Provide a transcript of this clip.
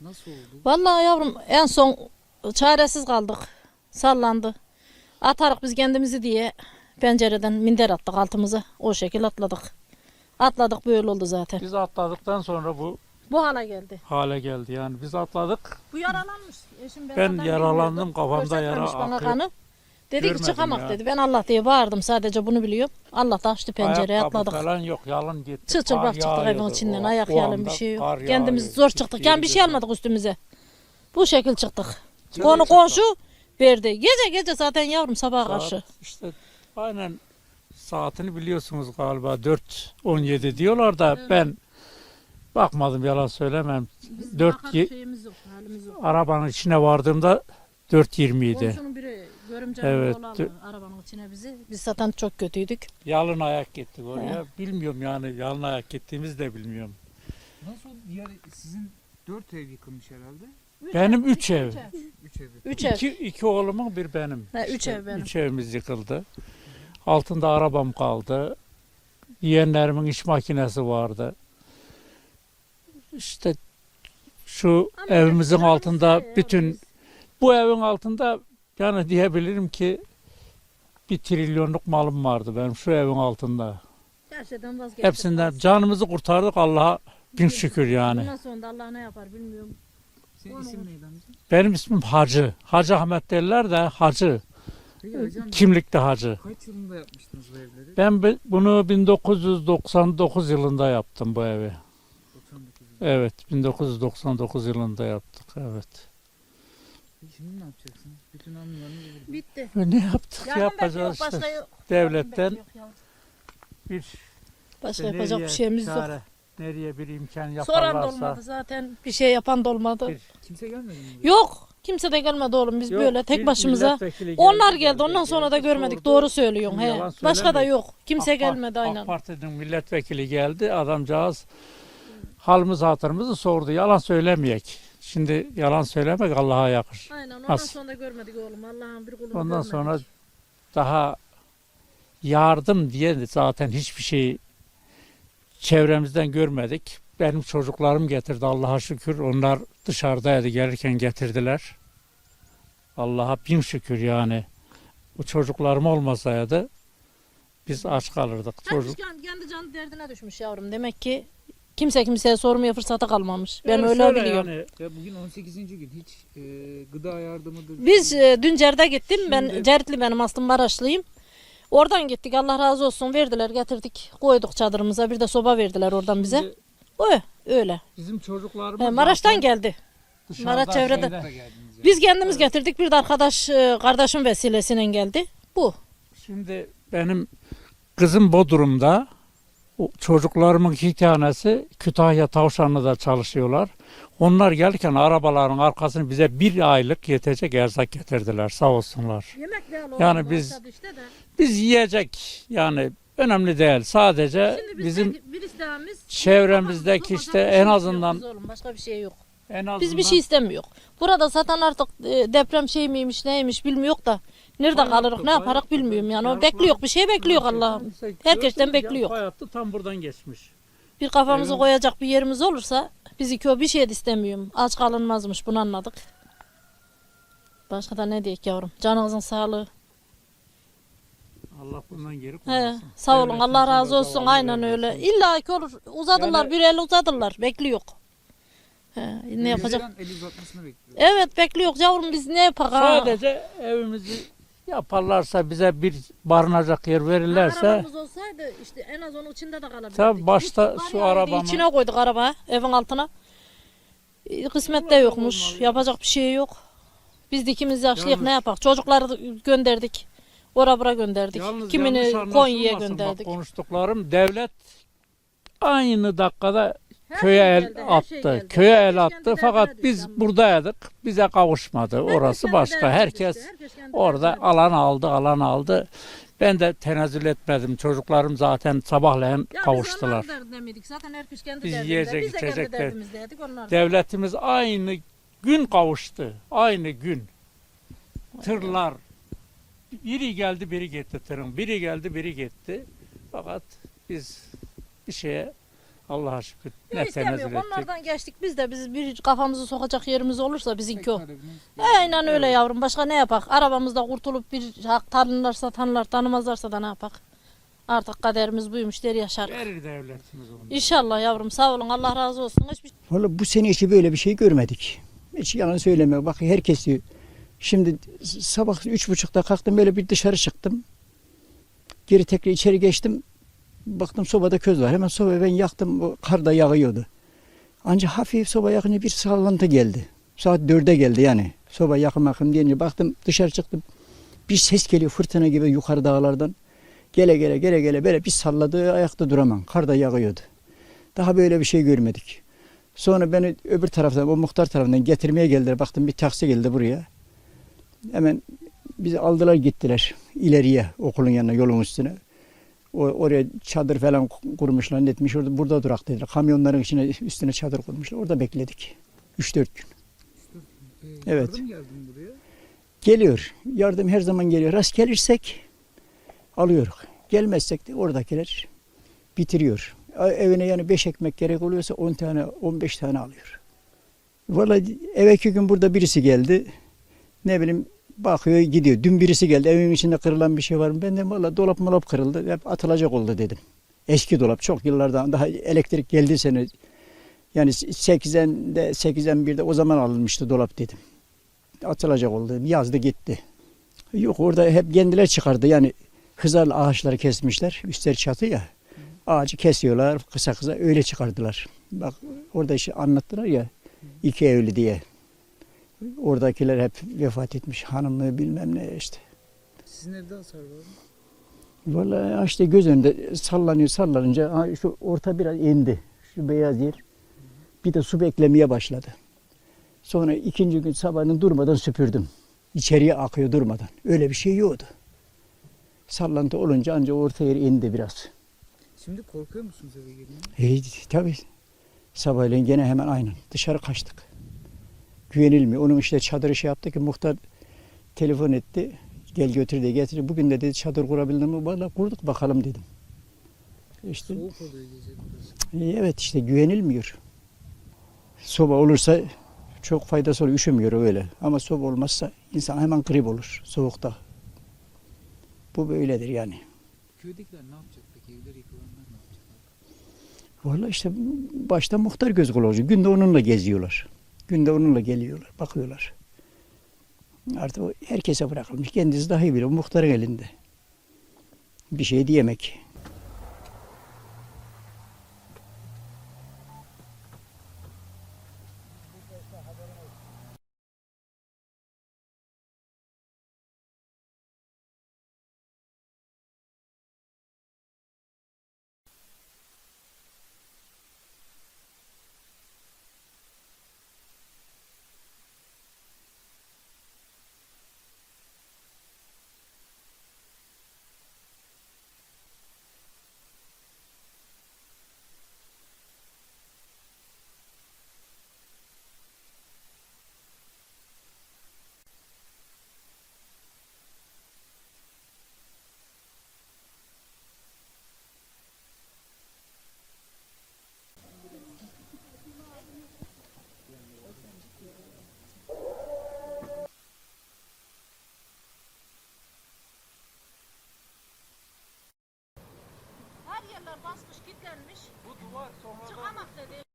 Nasıl oldu? Vallahi yavrum en son çaresiz kaldık. Sallandı. Atarık biz kendimizi diye pencereden minder attık altımıza. O şekil atladık. Atladık böyle oldu zaten. Biz atladıktan sonra bu Bu hala geldi. hale geldi. Yani biz atladık. Bu yaralanmış. Eşim Ben zaten yaralandım, kafamda yara Göstermemiş bana akıyor. kanı. Dedi ki Görmedim çıkamak ya. dedi. Ben Allah diye bağırdım sadece bunu biliyorum. Allah da açtı pencereye Ayakkabı atladık. falan yok. Yalın gitti. Çıl çıl Kar bak çıktık evin içinden. O- Ayak o yalın bir anda şey kar yok. Kendimiz yağıyor. zor çıktık. Yani bir şey almadık üstümüze. Bu şekil çıktık. Konu çıktı. komşu verdi. Gece gece zaten yavrum sabaha Saat karşı. işte aynen saatini biliyorsunuz galiba 4.17 diyorlar da ben bakmadım yalan söylemem. Dört ye- şeyimiz yok, halimiz yok. Arabanın içine vardığımda 4.20 idi. Görümcenin Evet, aldı arabanın içine bizi. Biz zaten çok kötüydük. Yalın ayak gittik oraya. Bilmiyorum yani yalın ayak gittiğimizi de bilmiyorum. Nasıl oldu? Diğer sizin dört ev yıkılmış herhalde. Benim üç ev. Üç ev. Üç ev. İki, iki oğlumun bir benim. He, üç ev benim. Üç evimiz yıkıldı. Altında arabam kaldı. Yeğenlerimin iş makinesi vardı. İşte şu Ama evimizin altında bütün bu evin altında yani diyebilirim ki bir trilyonluk malım vardı benim şu evin altında. Gerçekten vazgeçtik. Hepsinden canımızı kurtardık Allah'a bin şükür yani. Bundan sonra da Allah ne yapar bilmiyorum. Senin isim neydi amca? Benim ismim Hacı. Hacı Ahmet derler de Hacı. Peki hocam Kimlikte Hacı. kaç yılında yapmıştınız bu evleri? Ben bi- bunu 1999 yılında yaptım bu evi. 99 yılında. Evet 1999 yılında yaptık evet. Peki şimdi ne yapacaksınız? Bütün anılarınız burada. Bitti. Ve ne yaptık Yardım yapacağız bekliyor, işte. yok. Devletten Yardım bekliyor ya. bir Başka yapacak bir şeyimiz yok. çare, Nereye bir imkan Soran da yaparlarsa. olmadı zaten. Bir şey yapan da olmadı. Bir- Kimse gelmedi mi? Yok. Kimse de gelmedi oğlum. Biz Yok, böyle bir tek başımıza. milletvekili Onlar geldi. Ondan sonra da görmedik. sordu. Doğru söylüyorsun. He. yalan Başka da söylemiyor. yok. Kimse AK Par- gelmedi aynen. AK Parti'nin milletvekili geldi. Adamcağız halimiz hatırımızı sordu. Yalan söylemeyek. Şimdi yalan söylemek Allah'a yakır. Aynen. Ondan Nasıl? sonra görmedik oğlum. Allah'ın bir kulunu Ondan görmedik. sonra daha yardım diye de zaten hiçbir şey çevremizden görmedik. Benim çocuklarım getirdi Allah'a şükür. Onlar dışarıdaydı gelirken getirdiler. Allah'a bin şükür yani. Bu çocuklarım olmasaydı biz aç kalırdık. Herkes Çocuk. kendi, kendi canı derdine düşmüş yavrum. Demek ki kimse kimseye sormaya fırsatı kalmamış. Ben öyle şöyle biliyorum. yani, Ya bugün 18. gün hiç e, gıda yardımıdır. Biz e, dün Cer'de gittim. Ben Şimdi- Certli benim aslım Maraşlıyım. Oradan gittik. Allah razı olsun. Verdiler, getirdik. Koyduk çadırımıza. Bir de soba verdiler oradan bize. şimdi Öyle. öyle. bizim çocuklarımız He, Maraş'tan geldi. Maraş çevrede. şeyde- da geldiniz yani. Biz kendimiz getirdik. Bir de arkadaş e, kardeşim vesilesiyle geldi. Bu. Şimdi benim kızım Bodrum'da. Çocuklarımın iki tanesi Kütahya Tavşanlı'da çalışıyorlar. Onlar gelirken arabaların arkasını bize bir aylık yetecek erzak getirdiler sağ olsunlar. Yemek değil Yani biz- Biz yiyecek yani önemli değil. Sadece bizim bir isteğimiz çevremizdeki işte en azından başka bir şey yok. en azından Biz bir şey istemiyor. Burada zaten artık e, deprem şey miymiş neymiş bilmiyor da nerede kalırız ne da- bilmiyorum yani. O bekliyor bir şey bekliyor Allah'ım. Herkesten bekliyor. Hayatta tam buradan geçmiş. Bir kafamızı Evet. koyacak bir yerimiz olursa biz iki o bir şey de istemiyorum. Aç kalınmazmış bunu anladık. Başka da ne diyek yavrum? Canınızın sağlığı. Allah bundan geri He, koymasın. sağ olun Devletimizin Allah razı olsun aynen öyle. İlla ki olur. Uzadılar Yani- bir el uzadılar. Bekliyor. He, ne yapacak? Bizden el uzatmasını bekliyor. Evet bekliyor yavrum biz ne yapak ha? Sadece evimizi yaparlarsa bize bir barınacak yer verirlerse Arabamız olsaydı işte en az onun içinde de kalabilirdik. Tabii başta var ya, arabamı- içine koyduk araba evin altına. E, Kısmette yokmuş. Yapacak bir şey yok. Biz de ikimiz yaşlıyız Yalnız- ne yapak? Çocukları da gönderdik. Ora bura gönderdik. Yalnız Kimini yanlış Konya'ya anlaşılmasın. gönderdik. Bak konuştuklarım devlet aynı dakikada Her köye şey el şey attı. geldi. köye Herkes el kendi attı fakat biz ama. buradaydık. Bize kavuşmadı. Herkes Orası başka. Herkes herkes orada derdine alan aldı, alan aldı. Ben de tenezzül etmedim. Çocuklarım zaten sabahleyin Ya biz kavuştular. miydik? Zaten herkes kendi Biz derdinde. yiyecek, biz de kendi içecek de-. Devletimiz aynı gün kavuştu. Aynı gün. Tırlar. Biri geldi biri gitti tırın. Biri geldi biri gitti. Fakat biz bir şeye Allah'a şükür. Ne tenezzül ettik. Onlardan geçtik biz de biz bir kafamızı sokacak yerimiz olursa bizimki o. Aynen öyle yavrum. Başka ne yapak? Arabamızda kurtulup bir hak tanırlarsa tanırlar, tanımazlarsa da ne yapak? Artık kaderimiz buymuş der yaşar. Verir devletimiz onu. İnşallah yavrum sağ olun Allah razı olsun. Hiçbir Valla bu sene hiç böyle bir şey görmedik. Hiç yalan söylemiyor. Bak herkes diyor. Şimdi sabah üç buçukta kalktım böyle bir dışarı çıktım. Geri tekrar içeri geçtim. Baktım sobada köz var. Hemen sobayı ben yaktım. O kar da yağıyordu. Ancak hafif soba yakınca bir sallantı geldi. Saat dörde geldi yani. Soba yakın yakın deyince baktım dışarı çıktım. Bir ses geliyor fırtına gibi yukarı dağlardan. Gele gele gele gele böyle bir salladı ayakta duramam. Kar da yağıyordu. Daha böyle bir şey görmedik. Sonra beni öbür taraftan, o muhtar tarafından getirmeye geldiler. Baktım bir taksi geldi buraya. Hemen bizi aldılar gittiler ileriye okulun yanına yolun üstüne. Oraya çadır falan kurmuşlar netmiş. Orada burada durak dediler. Kamyonların içine üstüne çadır kurmuşlar. Orada bekledik. 3-4 gün. Ee, Evet. Yardım buraya. Geliyor. Yardım her zaman geliyor. Rast gelirsek alıyoruz. Gelmezsek de oradakiler bitiriyor. Evine yani 5 ekmek gerek oluyorsa 10 tane 15 tane alıyor. Vallahi evvelki gün burada birisi geldi. Ne bileyim bakıyor gidiyor. Dün birisi geldi. Evimin içinde kırılan bir şey var mı? Ben de valla dolap molap kırıldı. Hep atılacak oldu dedim. Eski dolap çok yıllardan daha elektrik geldi sene. Yani 80'de 81'de o zaman alınmıştı dolap dedim atılacak oldu. Yazdı gitti. Yok orada hep kendiler çıkardı. Yani hızarlı ağaçları kesmişler. Üstleri çatı ya. Ağacı kesiyorlar kısa kısa öyle çıkardılar. Bak orada işte anlattılar ya iki evli diye. Oradakiler hep vefat etmiş. Hanımlığı bilmem ne işte. Sizin evde hasar var mı? Vallahi işte göz önünde sallanıyor sallanınca şu orta biraz indi. Şu beyaz yer. Bir de su beklemeye başladı. Sonra ikinci gün sabahın durmadan süpürdüm. İçeriye akıyor durmadan. Öyle bir şey yoktu. Sallantı olunca ancak orta yer indi biraz. Şimdi korkuyor musunuz eve girmeye? E, tabii. Sabahleyin gene hemen aynen dışarı kaçtık. Güvenilmiyor. Onun işte çadırı şey yaptı ki muhtar telefon etti. Gel götür de getir. Bugün de dedi çadır kurabildin mi? Valla kurduk bakalım dedim. İşte Soğuk oluyor gece burası. e, evet işte güvenilmiyor. Soba olursa çok faydası oluyor. Üşümüyor öyle. Ama soba olmazsa insan hemen grip olur soğukta. Bu böyledir yani. Köydekiler ne yapacak peki? Evleri yıkılanlar ne yapacak? Valla işte başta muhtar göz kulağı. Günde onunla geziyorlar. Günde onunla geliyorlar, bakıyorlar. Artık o herkese bırakılmış. Kendisi daha iyi bilir. Muhtarın elinde. Bir şey diyemek. Yerler basmış, kilitlenmiş. Bu duvar sonra çıkamak dedi.